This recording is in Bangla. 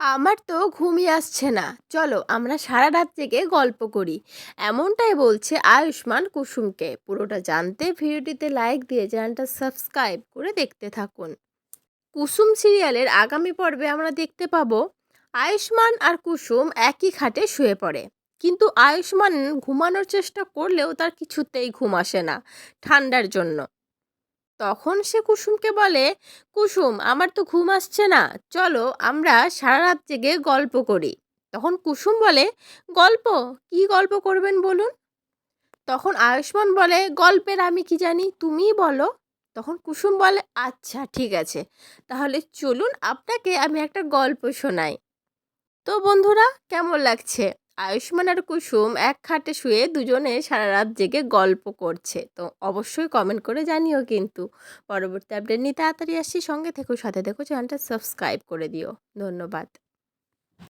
আমার তো ঘুমই আসছে না। চলো, আমরা সারা রাত জেগে গল্প করি। এমনটাই বলছে আয়ুষ্মান কুসুমকে। পুরোটা জানতে ভিডিওটিতে লাইক দিয়ে চ্যানেলটা সাবস্ক্রাইব করে দেখতে থাকুন। কুসুম সিরিয়ালের আগামী পর্বে আমরা দেখতে পাবো, আয়ুষ্মান আর কুসুম একই খাটে শুয়ে পড়ে। কিন্তু আয়ুষ্মান ঘুমানোর চেষ্টা করলেও তার কিছুতেই ঘুম আসে না, ঠান্ডার জন্য। তখন সে কুসুমকে বলে, কুসুম, আমার তো ঘুম আসছে না। চলো, আমরা সারা রাত জেগে গল্প করি। তখন কুসুম বলে, গল্প? কি গল্প করবেন বলুন? তখন আয়ুষ্মান বলে, গল্পের আমি কি জানি, তুমিই বলো। তখন কুসুম বলে আচ্ছা ঠিক আছে। তাহলে চলুন, আপনাকে আমি একটা গল্প শোনাই। তো বন্ধুরা, কেমন লাগছে? আয়ুষ্মান আর কুসুম এক খাটে শুয়ে দুজনে সারা রাত জেগে গল্প করছে। তো অবশ্যই কমেন্ট করে জানিও কিন্তু। পরবর্তী আপডেট নিয়ে তাড়াতাড়ি আসছি। সঙ্গে থেকো, সাথে দেখো চ্যানেলটা সাবস্ক্রাইব করে দিও। ধন্যবাদ।